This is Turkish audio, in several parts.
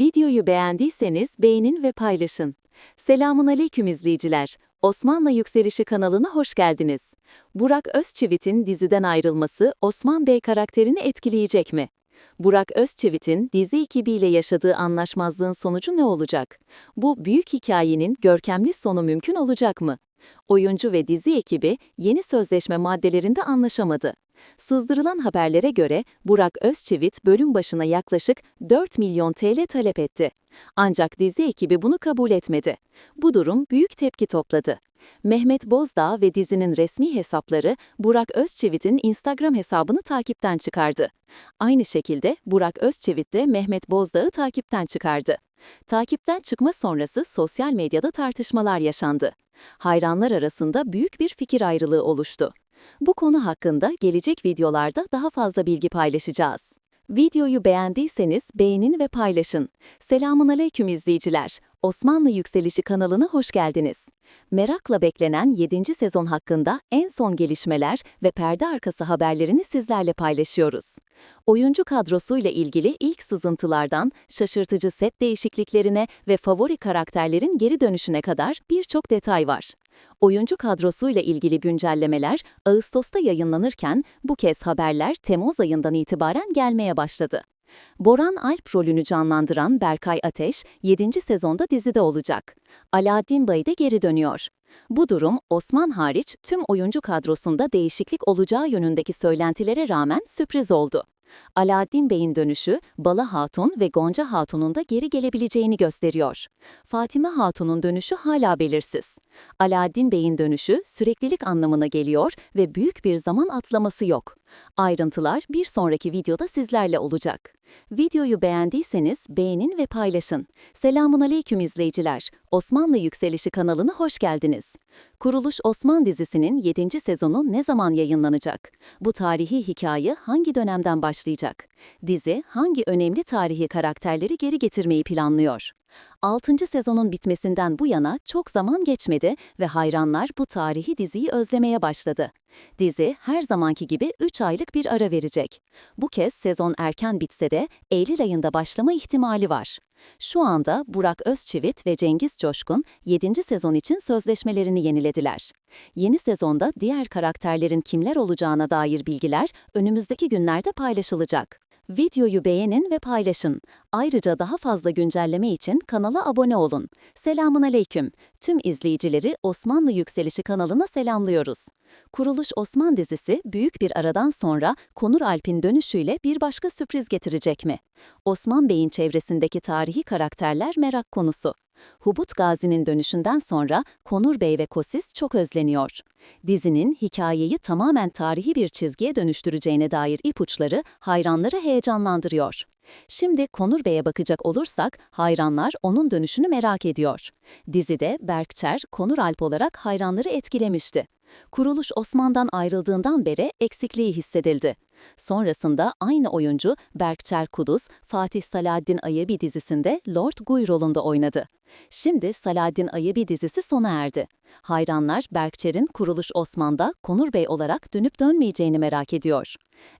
Videoyu beğendiyseniz beğenin ve paylaşın. Selamun aleyküm izleyiciler. Osmanlı Yükselişi kanalına hoş geldiniz. Burak Özçivit'in diziden ayrılması Osman Bey karakterini etkileyecek mi? Burak Özçivit'in dizi ekibiyle yaşadığı anlaşmazlığın sonucu ne olacak? Bu büyük hikayenin görkemli sonu mümkün olacak mı? Oyuncu ve dizi ekibi yeni sözleşme maddelerinde anlaşamadı. Sızdırılan haberlere göre Burak Özçivit bölüm başına yaklaşık 4 milyon TL talep etti. Ancak dizi ekibi bunu kabul etmedi. Bu durum büyük tepki topladı. Mehmet Bozdağ ve dizinin resmi hesapları Burak Özçivit'in Instagram hesabını takipten çıkardı. Aynı şekilde Burak Özçivit de Mehmet Bozdağ'ı takipten çıkardı. Takipten çıkma sonrası sosyal medyada tartışmalar yaşandı. Hayranlar arasında büyük bir fikir ayrılığı oluştu. Bu konu hakkında gelecek videolarda daha fazla bilgi paylaşacağız. Videoyu beğendiyseniz beğenin ve paylaşın. Selamun aleyküm izleyiciler. Osmanlı Yükselişi kanalına hoş geldiniz. Merakla beklenen 7. sezon hakkında en son gelişmeler ve perde arkası haberlerini sizlerle paylaşıyoruz. Oyuncu kadrosuyla ilgili ilk sızıntılardan şaşırtıcı set değişikliklerine ve favori karakterlerin geri dönüşüne kadar birçok detay var. Oyuncu kadrosuyla ilgili güncellemeler Ağustos'ta yayınlanırken bu kez haberler Temmuz ayından itibaren gelmeye başladı. Boran Alp rolünü canlandıran Berkay Ateş 7. sezonda dizide olacak. Alaaddin Bey de geri dönüyor. Bu durum Osman hariç tüm oyuncu kadrosunda değişiklik olacağı yönündeki söylentilere rağmen sürpriz oldu. Alaaddin Bey'in dönüşü Bala Hatun ve Gonca Hatun'un da geri gelebileceğini gösteriyor. Fatime Hatun'un dönüşü hala belirsiz. Alaaddin Bey'in dönüşü süreklilik anlamına geliyor ve büyük bir zaman atlaması yok. Ayrıntılar bir sonraki videoda sizlerle olacak. Videoyu beğendiyseniz beğenin ve paylaşın. Selamun aleyküm izleyiciler. Osmanlı Yükselişi kanalına hoş geldiniz. Kuruluş Osman dizisinin 7. sezonu ne zaman yayınlanacak? Bu tarihi hikaye hangi dönemden başlayacak? Dizi hangi önemli tarihi karakterleri geri getirmeyi planlıyor? 6. sezonun bitmesinden bu yana çok zaman geçmedi ve hayranlar bu tarihi diziyi özlemeye başladı. Dizi her zamanki gibi 3 aylık bir ara verecek. Bu kez sezon erken bitse de Eylül ayında başlama ihtimali var. Şu anda Burak Özçivit ve Cengiz Coşkun 7. sezon için sözleşmelerini yenilediler. Yeni sezonda diğer karakterlerin kimler olacağına dair bilgiler önümüzdeki günlerde paylaşılacak. Videoyu beğenin ve paylaşın. Ayrıca daha fazla güncelleme için kanala abone olun. Selamun aleyküm. Tüm izleyicileri Osmanlı Yükselişi kanalına selamlıyoruz. Kuruluş Osman dizisi büyük bir aradan sonra Konur Alp'in dönüşüyle bir başka sürpriz getirecek mi? Osman Bey'in çevresindeki tarihi karakterler merak konusu. Hubut Gazi'nin dönüşünden sonra Konur Bey ve Kosis çok özleniyor. Dizinin hikayeyi tamamen tarihi bir çizgiye dönüştüreceğine dair ipuçları hayranları heyecanlandırıyor. Şimdi Konur Bey'e bakacak olursak hayranlar onun dönüşünü merak ediyor. Dizide Berkçer, Konur Alp olarak hayranları etkilemişti. Kuruluş Osman'dan ayrıldığından beri eksikliği hissedildi. Sonrasında aynı oyuncu Berkçer Kuduz, Fatih Salahaddin Ayabi dizisinde Lord Guy rolünde oynadı. Şimdi Salahaddin Ayabi dizisi sona erdi. Hayranlar Berkçer'in Kuruluş Osman'da Konur Bey olarak dönüp dönmeyeceğini merak ediyor.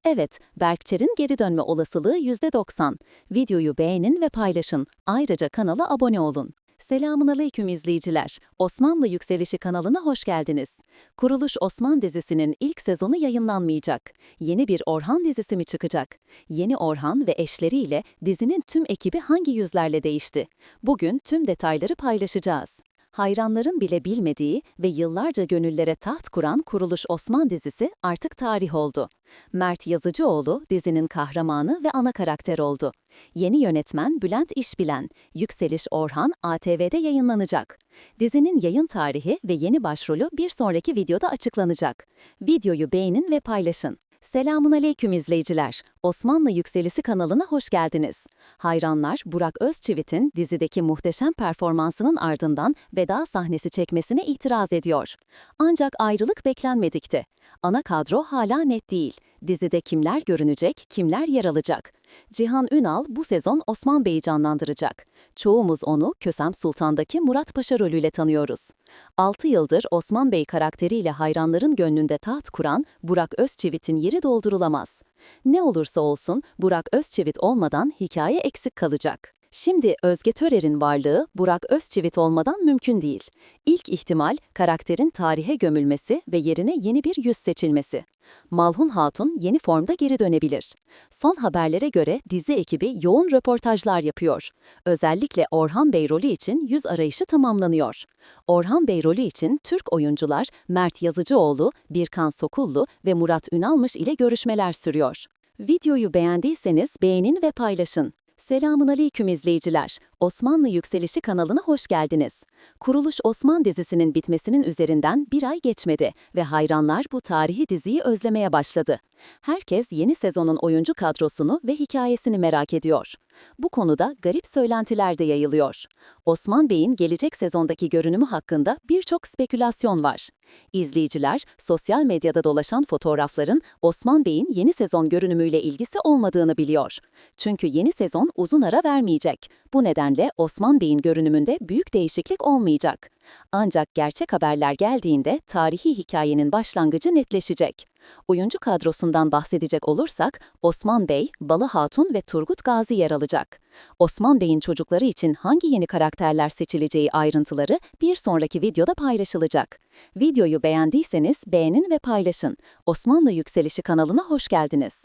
Evet, Berkçer'in geri dönme olasılığı %90. Videoyu beğenin ve paylaşın. Ayrıca kanala abone olun. Selamun aleyküm izleyiciler. Osmanlı Yükselişi kanalına hoş geldiniz. Kuruluş Osman dizisinin ilk sezonu yayınlanmayacak. Yeni bir Orhan dizisi mi çıkacak? Yeni Orhan ve eşleriyle dizinin tüm ekibi hangi yüzlerle değişti? Bugün tüm detayları paylaşacağız hayranların bile bilmediği ve yıllarca gönüllere taht kuran Kuruluş Osman dizisi artık tarih oldu. Mert Yazıcıoğlu dizinin kahramanı ve ana karakter oldu. Yeni yönetmen Bülent İşbilen, Yükseliş Orhan ATV'de yayınlanacak. Dizinin yayın tarihi ve yeni başrolü bir sonraki videoda açıklanacak. Videoyu beğenin ve paylaşın. Selamun aleyküm izleyiciler. Osmanlı Yükselisi kanalına hoş geldiniz. Hayranlar Burak Özçivit'in dizideki muhteşem performansının ardından veda sahnesi çekmesine itiraz ediyor. Ancak ayrılık beklenmedikti. Ana kadro hala net değil. Dizide kimler görünecek, kimler yer alacak? Cihan Ünal bu sezon Osman Bey'i canlandıracak. Çoğumuz onu Kösem Sultan'daki Murat Paşa rolüyle tanıyoruz. 6 yıldır Osman Bey karakteriyle hayranların gönlünde taht kuran Burak Özçivit'in yeri doldurulamaz. Ne olursa olsun Burak Özçivit olmadan hikaye eksik kalacak. Şimdi Özge Törer'in varlığı Burak Özçivit olmadan mümkün değil. İlk ihtimal karakterin tarihe gömülmesi ve yerine yeni bir yüz seçilmesi. Malhun Hatun yeni formda geri dönebilir. Son haberlere göre dizi ekibi yoğun röportajlar yapıyor. Özellikle Orhan Bey rolü için yüz arayışı tamamlanıyor. Orhan Bey rolü için Türk oyuncular Mert Yazıcıoğlu, Birkan Sokullu ve Murat Ünalmış ile görüşmeler sürüyor. Videoyu beğendiyseniz beğenin ve paylaşın. Selamun aleyküm izleyiciler. Osmanlı Yükselişi kanalına hoş geldiniz. Kuruluş Osman dizisinin bitmesinin üzerinden bir ay geçmedi ve hayranlar bu tarihi diziyi özlemeye başladı. Herkes yeni sezonun oyuncu kadrosunu ve hikayesini merak ediyor. Bu konuda garip söylentiler de yayılıyor. Osman Bey'in gelecek sezondaki görünümü hakkında birçok spekülasyon var. İzleyiciler, sosyal medyada dolaşan fotoğrafların Osman Bey'in yeni sezon görünümüyle ilgisi olmadığını biliyor. Çünkü yeni sezon uzun ara vermeyecek. Bu nedenle Osman Bey'in görünümünde büyük değişiklik olmayacak. Ancak gerçek haberler geldiğinde tarihi hikayenin başlangıcı netleşecek. Oyuncu kadrosundan bahsedecek olursak Osman Bey, Balı Hatun ve Turgut Gazi yer alacak. Osman Bey'in çocukları için hangi yeni karakterler seçileceği ayrıntıları bir sonraki videoda paylaşılacak. Videoyu beğendiyseniz beğenin ve paylaşın. Osmanlı Yükselişi kanalına hoş geldiniz.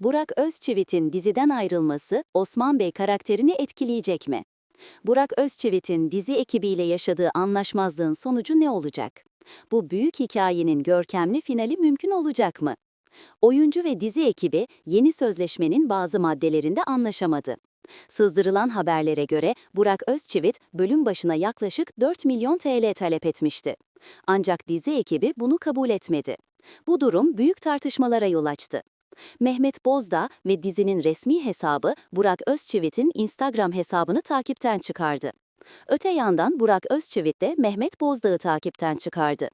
Burak Özçivit'in diziden ayrılması Osman Bey karakterini etkileyecek mi? Burak Özçivit'in dizi ekibiyle yaşadığı anlaşmazlığın sonucu ne olacak? Bu büyük hikayenin görkemli finali mümkün olacak mı? Oyuncu ve dizi ekibi yeni sözleşmenin bazı maddelerinde anlaşamadı. Sızdırılan haberlere göre Burak Özçivit bölüm başına yaklaşık 4 milyon TL talep etmişti. Ancak dizi ekibi bunu kabul etmedi. Bu durum büyük tartışmalara yol açtı. Mehmet Bozdağ ve dizinin resmi hesabı Burak Özçivit'in Instagram hesabını takipten çıkardı. Öte yandan Burak Özçivit de Mehmet Bozdağ'ı takipten çıkardı.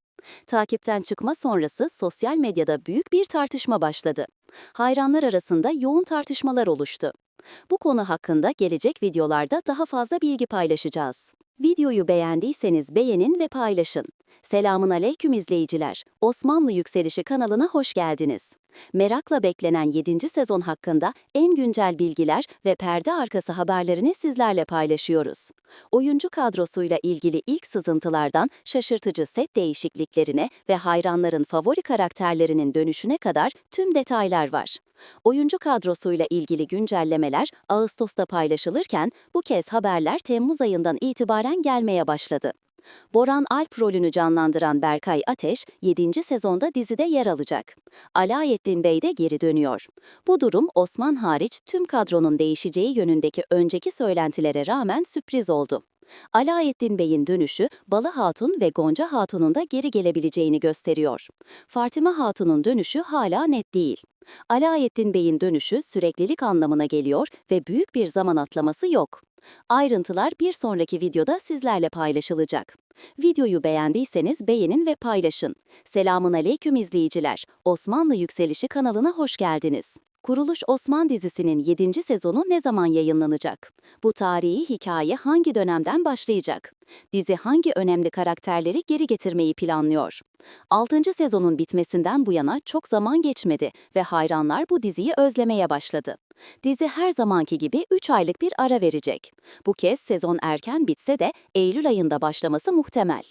Takipten çıkma sonrası sosyal medyada büyük bir tartışma başladı. Hayranlar arasında yoğun tartışmalar oluştu. Bu konu hakkında gelecek videolarda daha fazla bilgi paylaşacağız. Videoyu beğendiyseniz beğenin ve paylaşın. Selamun aleyküm izleyiciler. Osmanlı Yükselişi kanalına hoş geldiniz. Merakla beklenen 7. sezon hakkında en güncel bilgiler ve perde arkası haberlerini sizlerle paylaşıyoruz. Oyuncu kadrosuyla ilgili ilk sızıntılardan şaşırtıcı set değişikliklerine ve hayranların favori karakterlerinin dönüşüne kadar tüm detaylar var. Oyuncu kadrosuyla ilgili güncellemeler Ağustos'ta paylaşılırken bu kez haberler Temmuz ayından itibaren gelmeye başladı. Boran Alp rolünü canlandıran Berkay Ateş, 7. sezonda dizide yer alacak. Alayettin Bey de geri dönüyor. Bu durum Osman hariç tüm kadronun değişeceği yönündeki önceki söylentilere rağmen sürpriz oldu. Alayettin Bey'in dönüşü Balı Hatun ve Gonca Hatun'un da geri gelebileceğini gösteriyor. Fatima Hatun'un dönüşü hala net değil. Alayettin Bey'in dönüşü süreklilik anlamına geliyor ve büyük bir zaman atlaması yok. Ayrıntılar bir sonraki videoda sizlerle paylaşılacak. Videoyu beğendiyseniz beğenin ve paylaşın. Selamun aleyküm izleyiciler. Osmanlı Yükselişi kanalına hoş geldiniz. Kuruluş Osman dizisinin 7. sezonu ne zaman yayınlanacak? Bu tarihi hikaye hangi dönemden başlayacak? Dizi hangi önemli karakterleri geri getirmeyi planlıyor? 6. sezonun bitmesinden bu yana çok zaman geçmedi ve hayranlar bu diziyi özlemeye başladı. Dizi her zamanki gibi 3 aylık bir ara verecek. Bu kez sezon erken bitse de Eylül ayında başlaması muhtemel.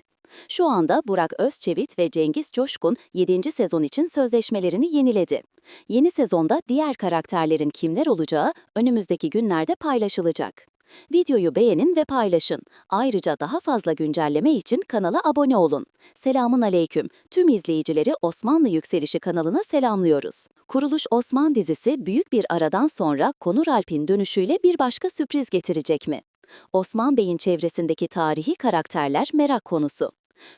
Şu anda Burak Özçevit ve Cengiz Coşkun 7. sezon için sözleşmelerini yeniledi. Yeni sezonda diğer karakterlerin kimler olacağı önümüzdeki günlerde paylaşılacak. Videoyu beğenin ve paylaşın. Ayrıca daha fazla güncelleme için kanala abone olun. Selamun aleyküm. Tüm izleyicileri Osmanlı Yükselişi kanalına selamlıyoruz. Kuruluş Osman dizisi büyük bir aradan sonra Konur Alp'in dönüşüyle bir başka sürpriz getirecek mi? Osman Bey'in çevresindeki tarihi karakterler merak konusu.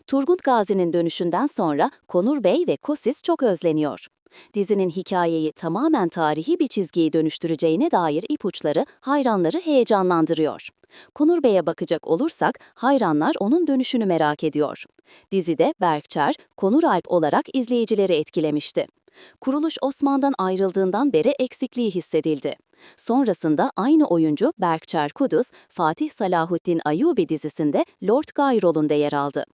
Turgut Gazi'nin dönüşünden sonra Konur Bey ve Kosis çok özleniyor. Dizinin hikayeyi tamamen tarihi bir çizgiye dönüştüreceğine dair ipuçları hayranları heyecanlandırıyor. Konur Bey'e bakacak olursak hayranlar onun dönüşünü merak ediyor. Dizide Berkçar, Konur Alp olarak izleyicileri etkilemişti. Kuruluş Osman'dan ayrıldığından beri eksikliği hissedildi. Sonrasında aynı oyuncu Berkçar Kuduz, Fatih Salahuddin Ayubi dizisinde Lord Guy rolünde yer aldı.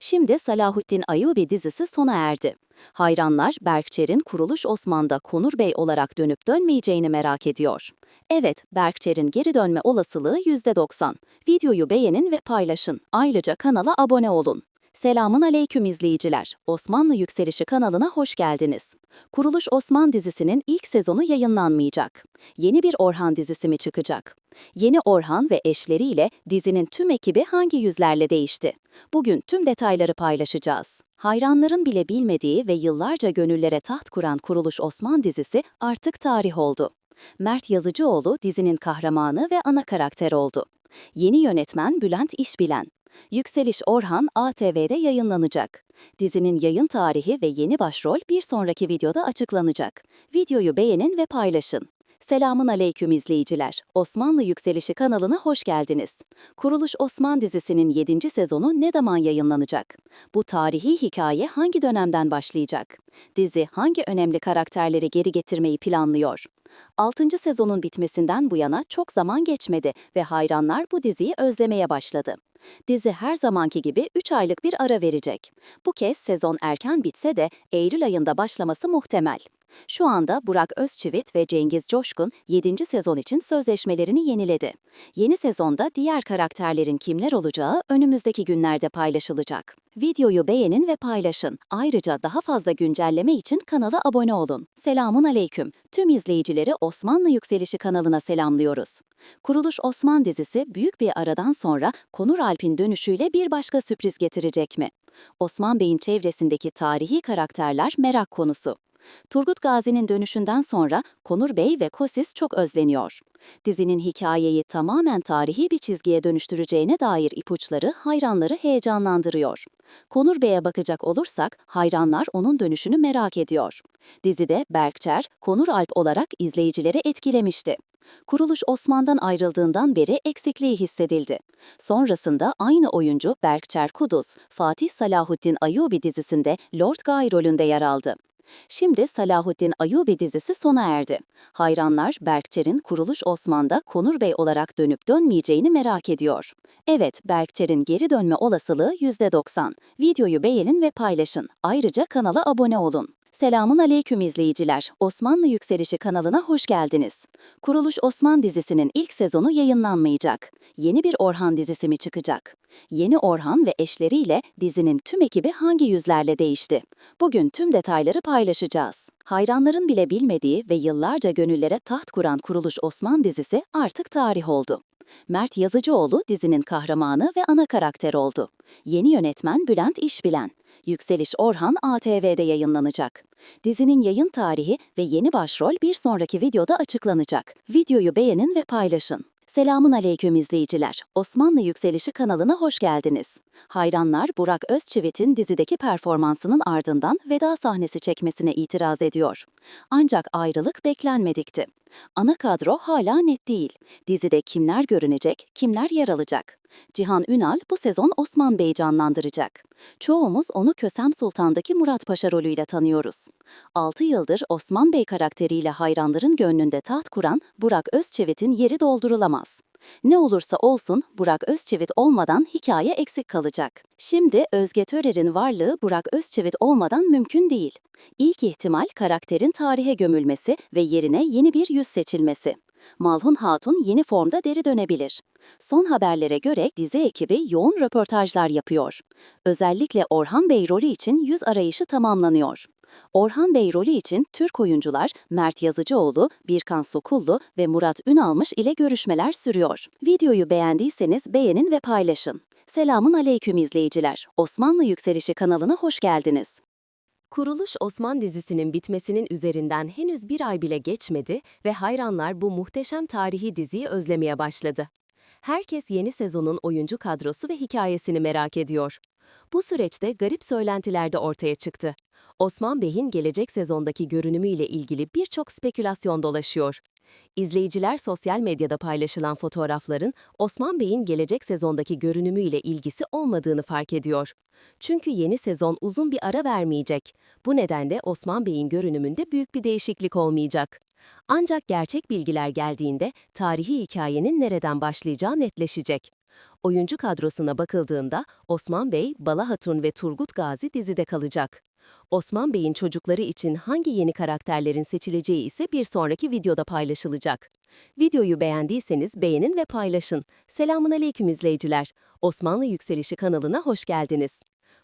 Şimdi Salahuddin Ayubi dizisi sona erdi. Hayranlar Berkçer'in Kuruluş Osman'da Konur Bey olarak dönüp dönmeyeceğini merak ediyor. Evet, Berkçer'in geri dönme olasılığı %90. Videoyu beğenin ve paylaşın. Ayrıca kanala abone olun. Selamun aleyküm izleyiciler. Osmanlı Yükselişi kanalına hoş geldiniz. Kuruluş Osman dizisinin ilk sezonu yayınlanmayacak. Yeni bir Orhan dizisi mi çıkacak? Yeni Orhan ve eşleriyle dizinin tüm ekibi hangi yüzlerle değişti? Bugün tüm detayları paylaşacağız. Hayranların bile bilmediği ve yıllarca gönüllere taht kuran Kuruluş Osman dizisi artık tarih oldu. Mert Yazıcıoğlu dizinin kahramanı ve ana karakter oldu. Yeni yönetmen Bülent İşbilen. Yükseliş Orhan ATV'de yayınlanacak. Dizinin yayın tarihi ve yeni başrol bir sonraki videoda açıklanacak. Videoyu beğenin ve paylaşın. Selamun aleyküm izleyiciler. Osmanlı Yükselişi kanalına hoş geldiniz. Kuruluş Osman dizisinin 7. sezonu ne zaman yayınlanacak? Bu tarihi hikaye hangi dönemden başlayacak? Dizi hangi önemli karakterleri geri getirmeyi planlıyor? 6. sezonun bitmesinden bu yana çok zaman geçmedi ve hayranlar bu diziyi özlemeye başladı. Dizi her zamanki gibi 3 aylık bir ara verecek. Bu kez sezon erken bitse de Eylül ayında başlaması muhtemel. Şu anda Burak Özçivit ve Cengiz Coşkun 7. sezon için sözleşmelerini yeniledi. Yeni sezonda diğer karakterlerin kimler olacağı önümüzdeki günlerde paylaşılacak. Videoyu beğenin ve paylaşın. Ayrıca daha fazla güncelleme için kanala abone olun. Selamun aleyküm. Tüm izleyicileri Osmanlı Yükselişi kanalına selamlıyoruz. Kuruluş Osman dizisi büyük bir aradan sonra Konur Alp'in dönüşüyle bir başka sürpriz getirecek mi? Osman Bey'in çevresindeki tarihi karakterler merak konusu. Turgut Gazi'nin dönüşünden sonra Konur Bey ve Kosis çok özleniyor. Dizinin hikayeyi tamamen tarihi bir çizgiye dönüştüreceğine dair ipuçları hayranları heyecanlandırıyor. Konur Bey'e bakacak olursak hayranlar onun dönüşünü merak ediyor. Dizide Berkçer, Konur Alp olarak izleyicileri etkilemişti. Kuruluş Osman'dan ayrıldığından beri eksikliği hissedildi. Sonrasında aynı oyuncu Berkçer Kuduz, Fatih Salahuddin Ayubi dizisinde Lord Guy rolünde yer aldı. Şimdi Salahuddin Ayubi dizisi sona erdi. Hayranlar Berkçer'in Kuruluş Osman'da Konur Bey olarak dönüp dönmeyeceğini merak ediyor. Evet, Berkçer'in geri dönme olasılığı %90. Videoyu beğenin ve paylaşın. Ayrıca kanala abone olun. Selamun aleyküm izleyiciler. Osmanlı Yükselişi kanalına hoş geldiniz. Kuruluş Osman dizisinin ilk sezonu yayınlanmayacak. Yeni bir Orhan dizisi mi çıkacak? Yeni Orhan ve eşleriyle dizinin tüm ekibi hangi yüzlerle değişti? Bugün tüm detayları paylaşacağız. Hayranların bile bilmediği ve yıllarca gönüllere taht kuran Kuruluş Osman dizisi artık tarih oldu. Mert Yazıcıoğlu dizinin kahramanı ve ana karakter oldu. Yeni yönetmen Bülent İşbilen. Yükseliş Orhan ATV'de yayınlanacak. Dizinin yayın tarihi ve yeni başrol bir sonraki videoda açıklanacak. Videoyu beğenin ve paylaşın. Selamun aleyküm izleyiciler. Osmanlı Yükselişi kanalına hoş geldiniz. Hayranlar Burak Özçivit'in dizideki performansının ardından veda sahnesi çekmesine itiraz ediyor. Ancak ayrılık beklenmedikti. Ana kadro hala net değil. Dizide kimler görünecek, kimler yer alacak? Cihan Ünal bu sezon Osman Bey'i canlandıracak. Çoğumuz onu Kösem Sultan'daki Murat Paşa rolüyle tanıyoruz. 6 yıldır Osman Bey karakteriyle hayranların gönlünde taht kuran Burak Özçivit'in yeri doldurulamaz. Ne olursa olsun Burak Özçivit olmadan hikaye eksik kalacak. Şimdi Özge Törer'in varlığı Burak Özçivit olmadan mümkün değil. İlk ihtimal karakterin tarihe gömülmesi ve yerine yeni bir yüz seçilmesi. Malhun Hatun yeni formda deri dönebilir. Son haberlere göre dizi ekibi yoğun röportajlar yapıyor. Özellikle Orhan Bey rolü için yüz arayışı tamamlanıyor. Orhan Bey rolü için Türk oyuncular Mert Yazıcıoğlu, Birkan Sokullu ve Murat Ünalmış ile görüşmeler sürüyor. Videoyu beğendiyseniz beğenin ve paylaşın. Selamun aleyküm izleyiciler. Osmanlı Yükselişi kanalına hoş geldiniz. Kuruluş Osman dizisinin bitmesinin üzerinden henüz bir ay bile geçmedi ve hayranlar bu muhteşem tarihi diziyi özlemeye başladı. Herkes yeni sezonun oyuncu kadrosu ve hikayesini merak ediyor. Bu süreçte garip söylentiler de ortaya çıktı. Osman Bey'in gelecek sezondaki görünümüyle ilgili birçok spekülasyon dolaşıyor. İzleyiciler sosyal medyada paylaşılan fotoğrafların Osman Bey'in gelecek sezondaki görünümüyle ilgisi olmadığını fark ediyor. Çünkü yeni sezon uzun bir ara vermeyecek. Bu nedenle Osman Bey'in görünümünde büyük bir değişiklik olmayacak. Ancak gerçek bilgiler geldiğinde tarihi hikayenin nereden başlayacağı netleşecek. Oyuncu kadrosuna bakıldığında Osman Bey, Bala Hatun ve Turgut Gazi dizide kalacak. Osman Bey'in çocukları için hangi yeni karakterlerin seçileceği ise bir sonraki videoda paylaşılacak. Videoyu beğendiyseniz beğenin ve paylaşın. Selamun aleyküm izleyiciler. Osmanlı Yükselişi kanalına hoş geldiniz.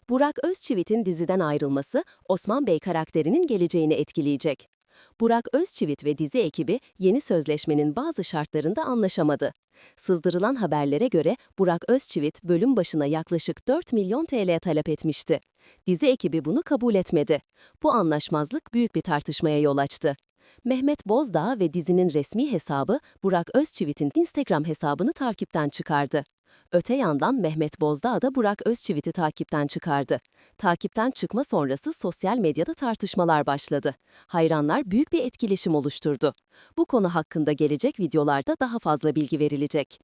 Burak Özçivit'in diziden ayrılması Osman Bey karakterinin geleceğini etkileyecek. Burak Özçivit ve dizi ekibi yeni sözleşmenin bazı şartlarında anlaşamadı. Sızdırılan haberlere göre Burak Özçivit bölüm başına yaklaşık 4 milyon TL talep etmişti. Dizi ekibi bunu kabul etmedi. Bu anlaşmazlık büyük bir tartışmaya yol açtı. Mehmet Bozdağ ve dizinin resmi hesabı Burak Özçivit'in Instagram hesabını takipten çıkardı. Öte yandan Mehmet Bozdağ da Burak Özçivit'i takipten çıkardı. Takipten çıkma sonrası sosyal medyada tartışmalar başladı. Hayranlar büyük bir etkileşim oluşturdu. Bu konu hakkında gelecek videolarda daha fazla bilgi verilecek.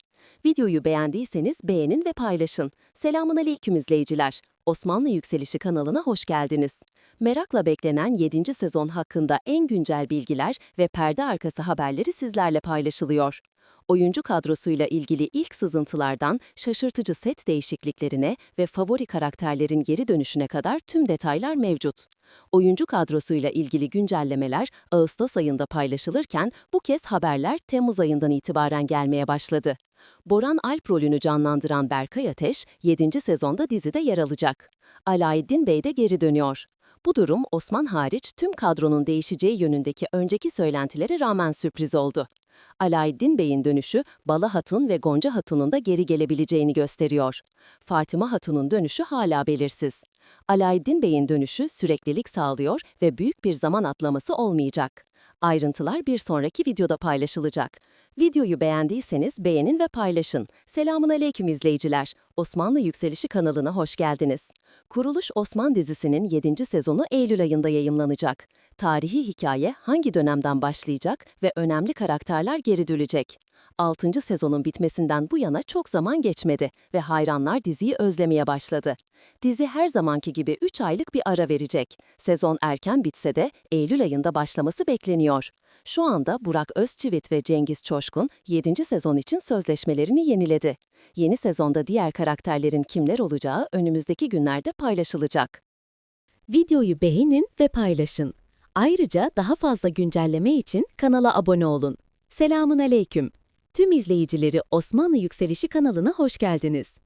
Videoyu beğendiyseniz beğenin ve paylaşın. Selamun aleyküm izleyiciler. Osmanlı Yükselişi kanalına hoş geldiniz. Merakla beklenen 7. sezon hakkında en güncel bilgiler ve perde arkası haberleri sizlerle paylaşılıyor. Oyuncu kadrosuyla ilgili ilk sızıntılardan şaşırtıcı set değişikliklerine ve favori karakterlerin geri dönüşüne kadar tüm detaylar mevcut. Oyuncu kadrosuyla ilgili güncellemeler Ağustos ayında paylaşılırken bu kez haberler Temmuz ayından itibaren gelmeye başladı. Boran Alp rolünü canlandıran Berkay Ateş 7. sezonda dizide yer alacak. Alaeddin Bey de geri dönüyor. Bu durum Osman hariç tüm kadronun değişeceği yönündeki önceki söylentilere rağmen sürpriz oldu. Alaeddin Bey'in dönüşü Bala Hatun ve Gonca Hatun'un da geri gelebileceğini gösteriyor. Fatıma Hatun'un dönüşü hala belirsiz. Alaeddin Bey'in dönüşü süreklilik sağlıyor ve büyük bir zaman atlaması olmayacak. Ayrıntılar bir sonraki videoda paylaşılacak. Videoyu beğendiyseniz beğenin ve paylaşın. Selamun aleyküm izleyiciler. Osmanlı Yükselişi kanalına hoş geldiniz. Kuruluş Osman dizisinin 7. sezonu Eylül ayında yayımlanacak. Tarihi hikaye hangi dönemden başlayacak ve önemli karakterler geri dönecek? 6. sezonun bitmesinden bu yana çok zaman geçmedi ve hayranlar diziyi özlemeye başladı. Dizi her zamanki gibi 3 aylık bir ara verecek. Sezon erken bitse de Eylül ayında başlaması bekleniyor. Şu anda Burak Özçivit ve Cengiz Çoşkun 7. sezon için sözleşmelerini yeniledi. Yeni sezonda diğer karakterlerin kimler olacağı önümüzdeki günlerde paylaşılacak. Videoyu beğenin ve paylaşın. Ayrıca daha fazla güncelleme için kanala abone olun. Selamun aleyküm. Tüm izleyicileri Osmanlı Yükselişi kanalına hoş geldiniz.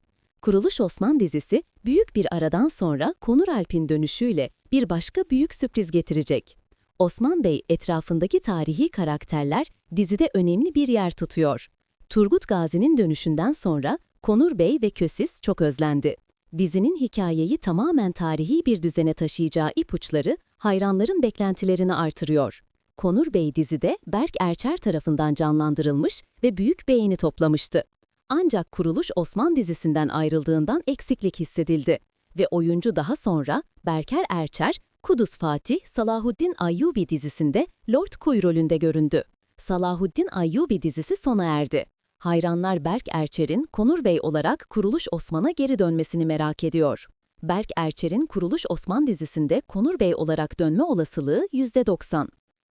Kuruluş Osman dizisi büyük bir aradan sonra Konur Alp'in dönüşüyle bir başka büyük sürpriz getirecek. Osman Bey etrafındaki tarihi karakterler dizide önemli bir yer tutuyor. Turgut Gazi'nin dönüşünden sonra Konur Bey ve Kösis çok özlendi. Dizinin hikayeyi tamamen tarihi bir düzene taşıyacağı ipuçları hayranların beklentilerini artırıyor. Konur Bey dizide Berk Erçer tarafından canlandırılmış ve büyük beğeni toplamıştı. Ancak kuruluş Osman dizisinden ayrıldığından eksiklik hissedildi ve oyuncu daha sonra Berker Erçer, Kudüs Fatih Salahuddin Ayyubi dizisinde Lord Kuy rolünde göründü. Salahuddin Ayyubi dizisi sona erdi. Hayranlar Berk Erçer'in Konur Bey olarak Kuruluş Osman'a geri dönmesini merak ediyor. Berk Erçer'in Kuruluş Osman dizisinde Konur Bey olarak dönme olasılığı %90.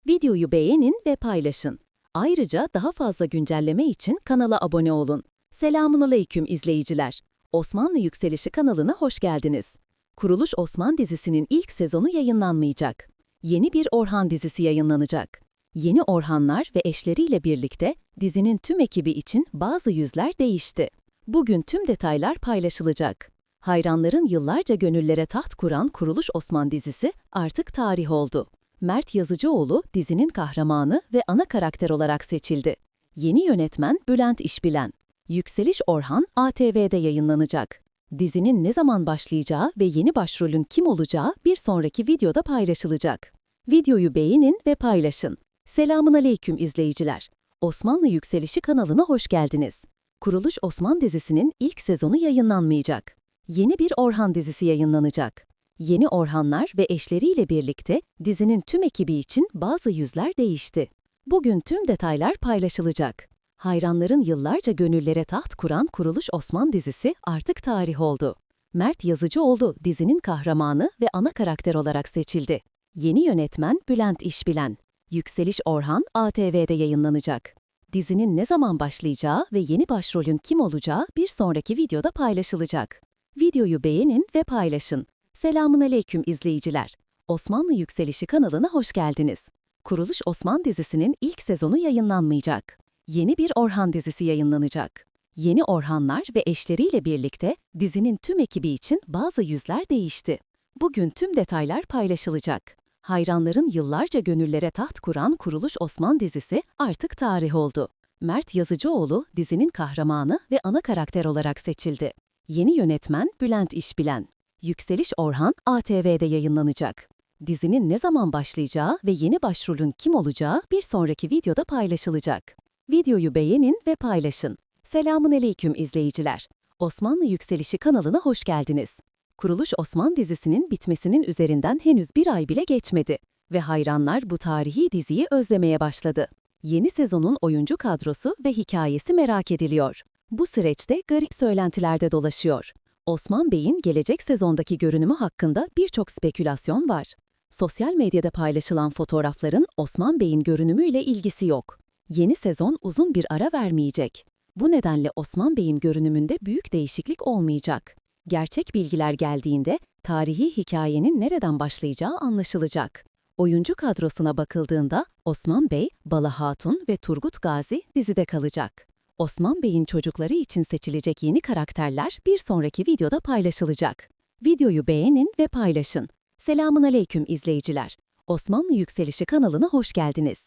Videoyu beğenin ve paylaşın. Ayrıca daha fazla güncelleme için kanala abone olun. Selamun aleyküm izleyiciler. Osmanlı Yükselişi kanalına hoş geldiniz. Kuruluş Osman dizisinin ilk sezonu yayınlanmayacak. Yeni bir Orhan dizisi yayınlanacak. Yeni Orhanlar ve eşleriyle birlikte dizinin tüm ekibi için bazı yüzler değişti. Bugün tüm detaylar paylaşılacak. Hayranların yıllarca gönüllere taht kuran Kuruluş Osman dizisi artık tarih oldu. Mert Yazıcıoğlu dizinin kahramanı ve ana karakter olarak seçildi. Yeni yönetmen Bülent İşbilen. Yükseliş Orhan ATV'de yayınlanacak. Dizinin ne zaman başlayacağı ve yeni başrolün kim olacağı bir sonraki videoda paylaşılacak. Videoyu beğenin ve paylaşın. Selamun aleyküm izleyiciler. Osmanlı Yükselişi kanalına hoş geldiniz. Kuruluş Osman dizisinin ilk sezonu yayınlanmayacak. Yeni bir Orhan dizisi yayınlanacak. Yeni Orhanlar ve eşleriyle birlikte dizinin tüm ekibi için bazı yüzler değişti. Bugün tüm detaylar paylaşılacak. Hayranların yıllarca gönüllere taht kuran Kuruluş Osman dizisi artık tarih oldu. Mert Yazıcıoğlu dizinin kahramanı ve ana karakter olarak seçildi. Yeni yönetmen Bülent İşbilen. Yükseliş Orhan ATV'de yayınlanacak. Dizinin ne zaman başlayacağı ve yeni başrolün kim olacağı bir sonraki videoda paylaşılacak. Videoyu beğenin ve paylaşın. Selamun aleyküm izleyiciler. Osmanlı Yükselişi kanalına hoş geldiniz. Kuruluş Osman dizisinin ilk sezonu yayınlanmayacak. Yeni bir Orhan dizisi yayınlanacak. Yeni Orhanlar ve eşleriyle birlikte dizinin tüm ekibi için bazı yüzler değişti. Bugün tüm detaylar paylaşılacak. Hayranların yıllarca gönüllere taht kuran Kuruluş Osman dizisi artık tarih oldu. Mert Yazıcıoğlu dizinin kahramanı ve ana karakter olarak seçildi. Yeni yönetmen Bülent İşbilen. Yükseliş Orhan ATV'de yayınlanacak. Dizinin ne zaman başlayacağı ve yeni başrolün kim olacağı bir sonraki videoda paylaşılacak. Videoyu beğenin ve paylaşın. Selamun aleyküm izleyiciler. Osmanlı Yükselişi kanalına hoş geldiniz. Kuruluş Osman dizisinin bitmesinin üzerinden henüz bir ay bile geçmedi ve hayranlar bu tarihi diziyi özlemeye başladı. Yeni sezonun oyuncu kadrosu ve hikayesi merak ediliyor. Bu süreçte garip söylentilerde dolaşıyor. Osman Bey'in gelecek sezondaki görünümü hakkında birçok spekülasyon var. Sosyal medyada paylaşılan fotoğrafların Osman Bey'in görünümüyle ilgisi yok. Yeni sezon uzun bir ara vermeyecek. Bu nedenle Osman Bey'in görünümünde büyük değişiklik olmayacak. Gerçek bilgiler geldiğinde tarihi hikayenin nereden başlayacağı anlaşılacak. Oyuncu kadrosuna bakıldığında Osman Bey, Bala Hatun ve Turgut Gazi dizide kalacak. Osman Bey'in çocukları için seçilecek yeni karakterler bir sonraki videoda paylaşılacak. Videoyu beğenin ve paylaşın. Selamun aleyküm izleyiciler. Osmanlı Yükselişi kanalına hoş geldiniz.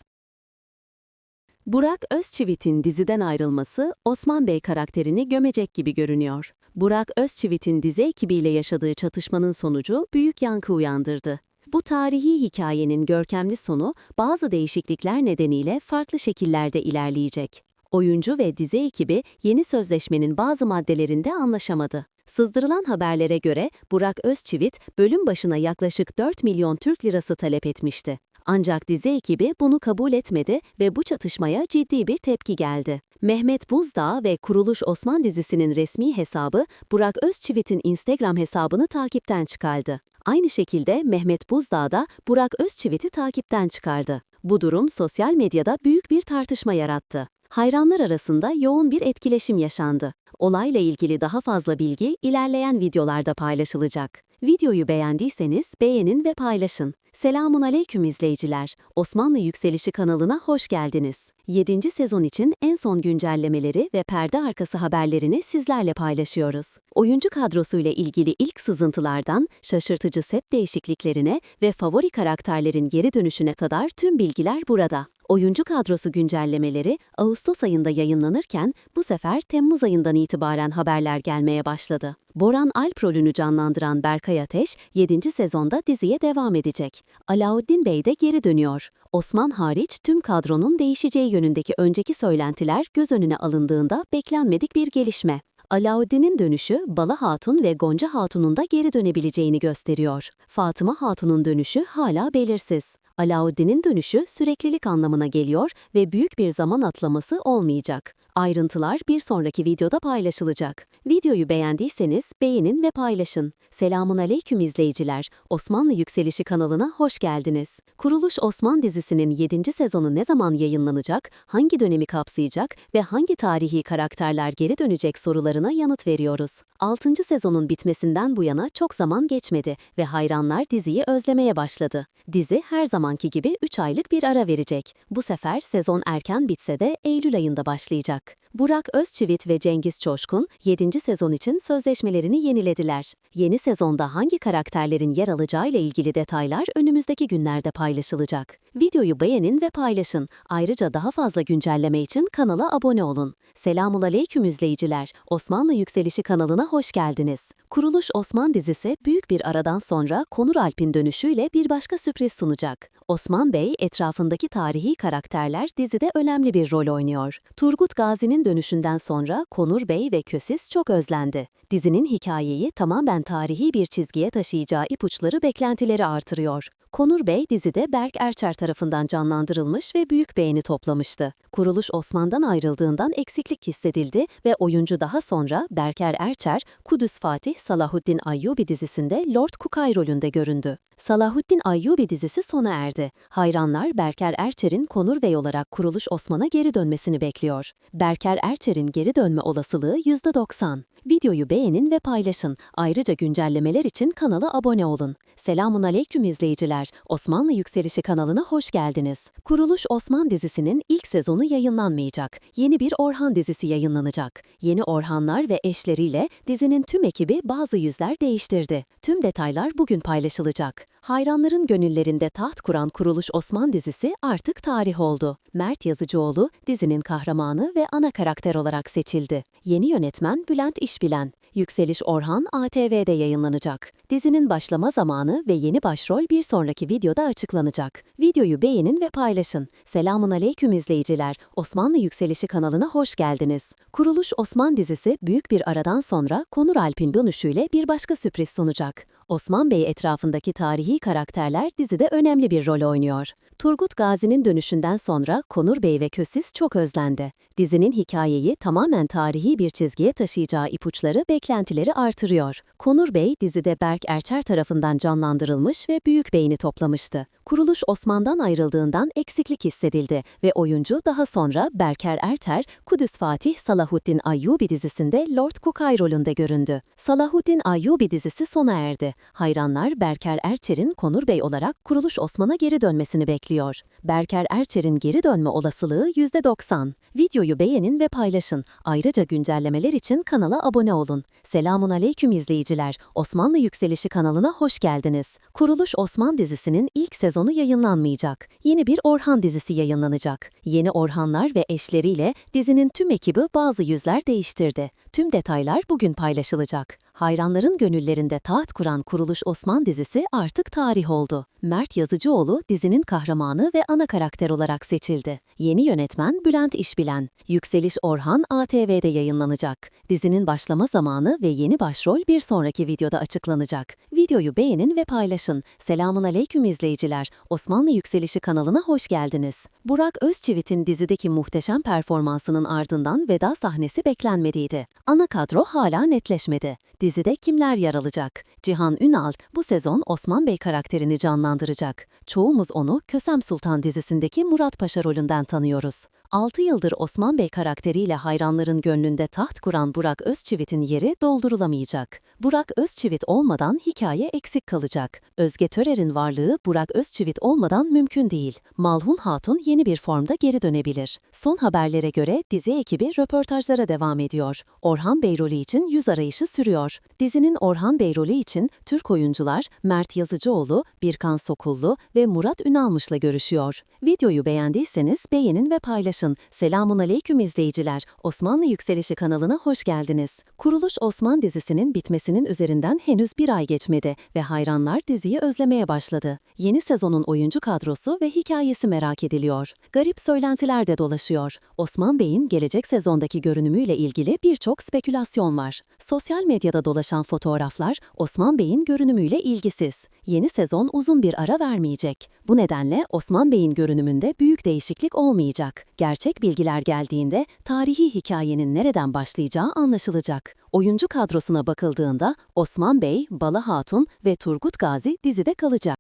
Burak Özçivit'in diziden ayrılması Osman Bey karakterini gömecek gibi görünüyor. Burak Özçivit'in dizi ekibiyle yaşadığı çatışmanın sonucu büyük yankı uyandırdı. Bu tarihi hikayenin görkemli sonu bazı değişiklikler nedeniyle farklı şekillerde ilerleyecek. Oyuncu ve dizi ekibi yeni sözleşmenin bazı maddelerinde anlaşamadı. Sızdırılan haberlere göre Burak Özçivit bölüm başına yaklaşık 4 milyon Türk lirası talep etmişti. Ancak dizi ekibi bunu kabul etmedi ve bu çatışmaya ciddi bir tepki geldi. Mehmet Buzdağ ve Kuruluş Osman dizisinin resmi hesabı Burak Özçivit'in Instagram hesabını takipten çıkardı. Aynı şekilde Mehmet Buzdağ da Burak Özçivit'i takipten çıkardı. Bu durum sosyal medyada büyük bir tartışma yarattı. Hayranlar arasında yoğun bir etkileşim yaşandı. Olayla ilgili daha fazla bilgi ilerleyen videolarda paylaşılacak. Videoyu beğendiyseniz beğenin ve paylaşın. Selamun aleyküm izleyiciler. Osmanlı Yükselişi kanalına hoş geldiniz. 7. sezon için en son güncellemeleri ve perde arkası haberlerini sizlerle paylaşıyoruz. Oyuncu kadrosuyla ilgili ilk sızıntılardan şaşırtıcı set değişikliklerine ve favori karakterlerin geri dönüşüne kadar tüm bilgiler burada. Oyuncu kadrosu güncellemeleri Ağustos ayında yayınlanırken bu sefer Temmuz ayından itibaren haberler gelmeye başladı. Boran Alp rolünü canlandıran Berkay Ateş 7. sezonda diziye devam edecek. Alauddin Bey de geri dönüyor. Osman hariç tüm kadronun değişeceği yönündeki önceki söylentiler göz önüne alındığında beklenmedik bir gelişme. Alauddin'in dönüşü Bala Hatun ve Gonca Hatun'un da geri dönebileceğini gösteriyor. Fatıma Hatun'un dönüşü hala belirsiz. Alauddin'in dönüşü süreklilik anlamına geliyor ve büyük bir zaman atlaması olmayacak. Ayrıntılar bir sonraki videoda paylaşılacak. Videoyu beğendiyseniz beğenin ve paylaşın. Selamun aleyküm izleyiciler. Osmanlı Yükselişi kanalına hoş geldiniz. Kuruluş Osman dizisinin 7. sezonu ne zaman yayınlanacak, hangi dönemi kapsayacak ve hangi tarihi karakterler geri dönecek sorularına yanıt veriyoruz. 6. sezonun bitmesinden bu yana çok zaman geçmedi ve hayranlar diziyi özlemeye başladı. Dizi her zamanki gibi 3 aylık bir ara verecek. Bu sefer sezon erken bitse de Eylül ayında başlayacak. Burak Özçivit ve Cengiz Çoşkun 7. sezon için sözleşmelerini yenilediler. Yeni sezonda hangi karakterlerin yer alacağıyla ilgili detaylar önümüzdeki günlerde paylaşılacak. Videoyu beğenin ve paylaşın. Ayrıca daha fazla güncelleme için kanala abone olun. Selamul aleyküm izleyiciler. Osmanlı Yükselişi kanalına hoş geldiniz. Kuruluş Osman dizisi büyük bir aradan sonra Konur Alp'in dönüşüyle bir başka sürpriz sunacak. Osman Bey etrafındaki tarihi karakterler dizide önemli bir rol oynuyor. Turgut Gazi'nin dönüşünden sonra Konur Bey ve Kösis çok özlendi. Dizinin hikayeyi tamamen tarihi bir çizgiye taşıyacağı ipuçları beklentileri artırıyor. Konur Bey dizide Berk Erçer tarafından canlandırılmış ve büyük beğeni toplamıştı. Kuruluş Osman'dan ayrıldığından eksiklik hissedildi ve oyuncu daha sonra Berker Erçer, Kudüs Fatih Salahuddin Ayyubi dizisinde Lord Kukay rolünde göründü. Salahuddin Ayyubi dizisi sona erdi. Hayranlar Berker Erçer'in Konur Bey olarak kuruluş Osman'a geri dönmesini bekliyor. Berker Erçer'in geri dönme olasılığı %90. Videoyu beğenin ve paylaşın. Ayrıca güncellemeler için kanala abone olun. Selamun aleyküm izleyiciler. Osmanlı Yükselişi kanalına hoş geldiniz. Kuruluş Osman dizisinin ilk sezonu yayınlanmayacak. Yeni bir Orhan dizisi yayınlanacak. Yeni Orhanlar ve eşleriyle dizinin tüm ekibi bazı yüzler değiştirdi. Tüm detaylar bugün paylaşılacak. Hayranların gönüllerinde taht kuran Kuruluş Osman dizisi artık tarih oldu. Mert Yazıcıoğlu dizinin kahramanı ve ana karakter olarak seçildi. Yeni yönetmen Bülent İşbilen. Yükseliş Orhan ATV'de yayınlanacak. Dizinin başlama zamanı ve yeni başrol bir sonraki videoda açıklanacak. Videoyu beğenin ve paylaşın. Selamun aleyküm izleyiciler. Osmanlı Yükselişi kanalına hoş geldiniz. Kuruluş Osman dizisi büyük bir aradan sonra Konur Alp'in dönüşüyle bir başka sürpriz sunacak. Osman Bey etrafındaki tarihi karakterler dizide önemli bir rol oynuyor. Turgut Gazi'nin dönüşünden sonra Konur Bey ve Kösis çok özlendi. Dizinin hikayeyi tamamen tarihi bir çizgiye taşıyacağı ipuçları beklentileri artırıyor. Konur Bey dizide Berk Erçer tarafından canlandırılmış ve büyük beğeni toplamıştı. Kuruluş Osman'dan ayrıldığından eksiklik hissedildi ve oyuncu daha sonra Berker Erter, Kudüs Fatih Salahuddin Ayyubi dizisinde Lord Kukay rolünde göründü. Salahuddin Ayyubi dizisi sona erdi. Hayranlar Berker Erçer'in Konur Bey olarak Kuruluş Osman'a geri dönmesini bekliyor. Berker Erçer'in geri dönme olasılığı %90. Videoyu beğenin ve paylaşın. Ayrıca güncellemeler için kanala abone olun. Selamun aleyküm izleyiciler. Osmanlı Yükselişi kanalına hoş geldiniz. Kuruluş Osman dizisinin ilk sezonu yayınlanmayacak. Yeni bir Orhan dizisi yayınlanacak. Yeni Orhanlar ve eşleriyle dizinin tüm ekibi bazı yüzler değiştirdi. Tüm detaylar bugün paylaşılacak. Hayranların gönüllerinde taht kuran Kuruluş Osman dizisi artık tarih oldu. Mert Yazıcıoğlu dizinin kahramanı ve ana karakter olarak seçildi. Yeni yönetmen Bülent İşbilen. Yükseliş Orhan ATV'de yayınlanacak. Dizinin başlama zamanı ve yeni başrol bir sonraki videoda açıklanacak. Videoyu beğenin ve paylaşın. Selamun aleyküm izleyiciler. Osmanlı Yükselişi kanalına hoş geldiniz. Burak Özçivit'in dizideki muhteşem performansının ardından veda sahnesi beklenmediydi. Ana kadro hala netleşmedi. Dizide kimler yer alacak? Cihan Ünal bu sezon Osman Bey karakterini canlandıracak. Çoğumuz onu Kösem Sultan dizisindeki Murat Paşa rolünden tanıyoruz. 6 yıldır Osman Bey karakteriyle hayranların gönlünde taht kuran Burak Özçivit'in yeri doldurulamayacak. Burak Özçivit olmadan hikaye eksik kalacak. Özge Törer'in varlığı Burak Özçivit olmadan mümkün değil. Malhun Hatun yeni bir formda geri dönebilir. Son haberlere göre dizi ekibi röportajlara devam ediyor. Orhan Bey rolü için yüz arayışı sürüyor. Dizinin Orhan Bey rolü için Türk oyuncular Mert Yazıcıoğlu, Birkan Sokullu ve Murat Ünalmış'la görüşüyor. Videoyu beğendiyseniz beğenin ve paylaşın. Selamun aleyküm izleyiciler. Osmanlı Yükselişi kanalına hoş geldiniz. Kuruluş Osman dizisinin bitmesinin üzerinden henüz bir ay geçmedi ve hayranlar diziyi özlemeye başladı. Yeni sezonun oyuncu kadrosu ve hikayesi merak ediliyor. Garip söylentiler de dolaşıyor. Osman Bey'in gelecek sezondaki görünümüyle ilgili birçok spekülasyon var. Sosyal medyada dolaşan fotoğraflar Osman Bey'in görünümüyle ilgisiz. Yeni sezon uzun bir ara vermeyecek. Bu nedenle Osman Bey'in görünümünde büyük değişiklik olmayacak. Gerçek bilgiler geldiğinde tarihi hikayenin nereden başlayacağı anlaşılacak. Oyuncu kadrosuna bakıldığında Osman Bey, Bala Hatun ve Turgut Gazi dizide kalacak.